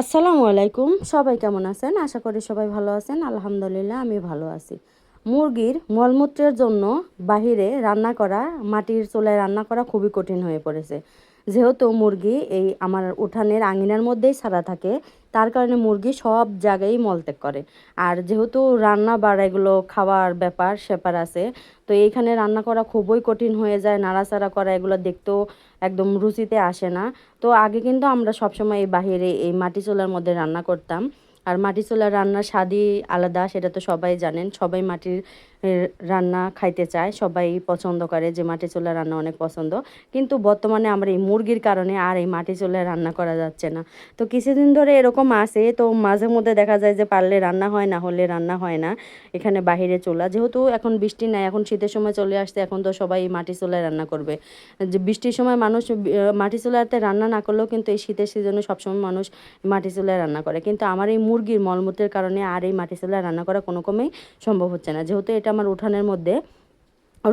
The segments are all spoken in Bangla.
আসসালামু আলাইকুম। সবাই কেমন আছেন? আশা করি সবাই ভালো আছেন। আলহামদুলিল্লাহ আমি ভালো আছি। মুরগির মলমূত্রের জন্য বাহিরে রান্না করা, মাটির চুলায় রান্না করা খুবই কঠিন হয়ে পড়েছে। যেহেতু মুরগি এই আমার উঠানের আঙিনার মধ্যেই ছাড়া থাকে, তার কারণে মুরগি সব জায়গায় মলত্যাগ করে। আর যেহেতু রান্না বাড়া এগুলো খাওয়ার ব্যাপার, সেপার আছে, তো এইখানে রান্না করা খুবই কঠিন হয়ে যায়, নাড়াচাড়া করা এগুলো দেখতেও একদম রুচিতে আসে না। তো আগে কিন্তু আমরা সবসময় এই বাহিরে এই মাটি চুলার মধ্যে রান্না করতাম। আর মাটি চুলার রান্নার স্বাদই আলাদা, সেটা তো সবাই জানেন। সবাই মাটির রান্না খাইতে চায়, সবাই পছন্দ করে যে মাটি চুলার রান্না অনেক পছন্দ। কিন্তু বর্তমানে আমরা এই মুরগির কারণে আর এই মাটি চুলায় রান্না করা যাচ্ছে না। তো কিছুদিন ধরে এরকম আসে তো মাঝে মধ্যে দেখা যায় যে পারলে রান্না হয়, না হলে রান্না হয় না, এখানে বাহিরে চুলা। যেহেতু এখন বৃষ্টি নাই, এখন শীতের সময় চলে আসছে, এখন তো সবাই মাটি চুলায় রান্না করবে। যে বৃষ্টির সময় মানুষ মাটি চুলাতে রান্না না করলেও কিন্তু এই শীতের সিজনে সবসময় মানুষ মাটি চুলায় রান্না করে। কিন্তু আমার এই মুরগির মলমূত্রের কারণে আর এই মাটি চুলায় রান্না করা কোনো কমেই সম্ভব হচ্ছে না। যেহেতু এটা আমার উঠানের মধ্যে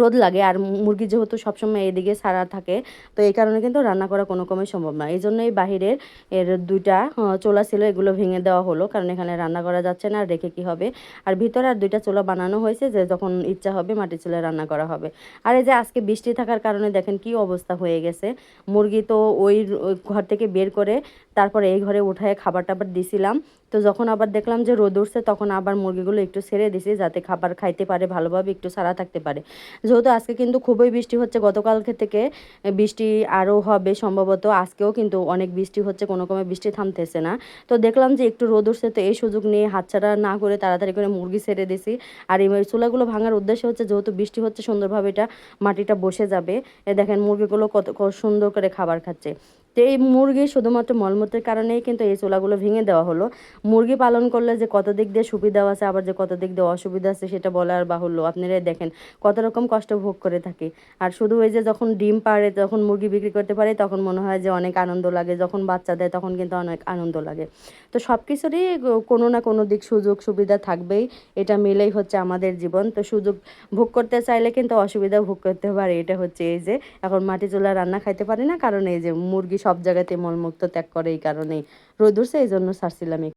রোদ লাগে আর মুরগি যেহেতু সবসময় এদিকে সারা থাকে, তো এই কারণে কিন্তু রান্না করা কোনো কমই সম্ভব না। এই জন্য এই বাহিরের এর দুইটা চোলা ছিল, এগুলো ভেঙে দেওয়া হলো, কারণ এখানে রান্না করা যাচ্ছে না, আর রেখে কি হবে? আর ভিতরে আর দুইটা চোলা বানানো হয়েছে যে যখন ইচ্ছা হবে মাটি চুলে রান্না করা হবে। আর এই যে আজকে বৃষ্টি থাকার কারণে দেখেন কি অবস্থা হয়ে গেছে। মুরগি তো ওই ঘর থেকে বের করে তারপরে এই ঘরে উঠায় খাবার টাবার দিছিলাম। তো যখন আবার দেখলাম যে রোদ উঠছে, তখন আবার মুরগিগুলো একটু ছেড়ে দিছি যাতে খাবার খাইতে পারে, ভালোভাবে একটু সারা থাকতে পারে। যেহেতু আজকে কিন্তু খুবই বৃষ্টি হচ্ছে, গতকালকে থেকে বৃষ্টি আরও হবে সম্ভবত। আজকেও কিন্তু অনেক বৃষ্টি হচ্ছে, কোনো কমে বৃষ্টি থামতেছে না। তো দেখলাম যে একটু রোদ উঠছে, তো এই সুযোগ নিয়ে হাতছাড়া না করে তাড়াতাড়ি করে মুরগি ছেড়ে দিছি। আর এই চুলাগুলো ভাঙার উদ্দেশ্য হচ্ছে, যেহেতু বৃষ্টি হচ্ছে, সুন্দরভাবে এটা মাটিটা বসে যাবে। দেখেন মুরগিগুলো কত সুন্দর করে খাবার খাচ্ছে। তো এই মুরগি শুধুমাত্র মলমূত্রের কারণেই কিন্তু এই চোলাগুলো ভেঙে দেওয়া হলো। মুরগি পালন করলে যে কত দিক দিয়ে সুবিধা আছে, আবার যে কত দিক দিয়ে অসুবিধা আছে সেটা বলার বাহুল্য। আপনারাই দেখেন কত রকম কষ্ট ভোগ করে থাকি। আর শুধু ওই যে যখন ডিম পারে তখন মুরগি বিক্রি করতে পারে, তখন মনে হয় যে অনেক আনন্দ লাগে। যখন বাচ্চা দেয়, তখন কিন্তু অনেক আনন্দ লাগে। তো সব কিছুরই কোনো না কোনো দিক সুযোগ সুবিধা থাকবেই। এটা মিলেই হচ্ছে আমাদের জীবন। তো সুযোগ ভোগ করতে চাইলে কিন্তু অসুবিধা ভোগ করতে পারে এটা হচ্ছে এই যে, এখন মাটি চুলা রান্না খাইতে পারি না, কারণ এই যে মুরগি সব জায়গাতে মলমুক্ত ত্যাগ করে এই কারণে রোদ উঠছে এই জন্য ছাড়ছিলাম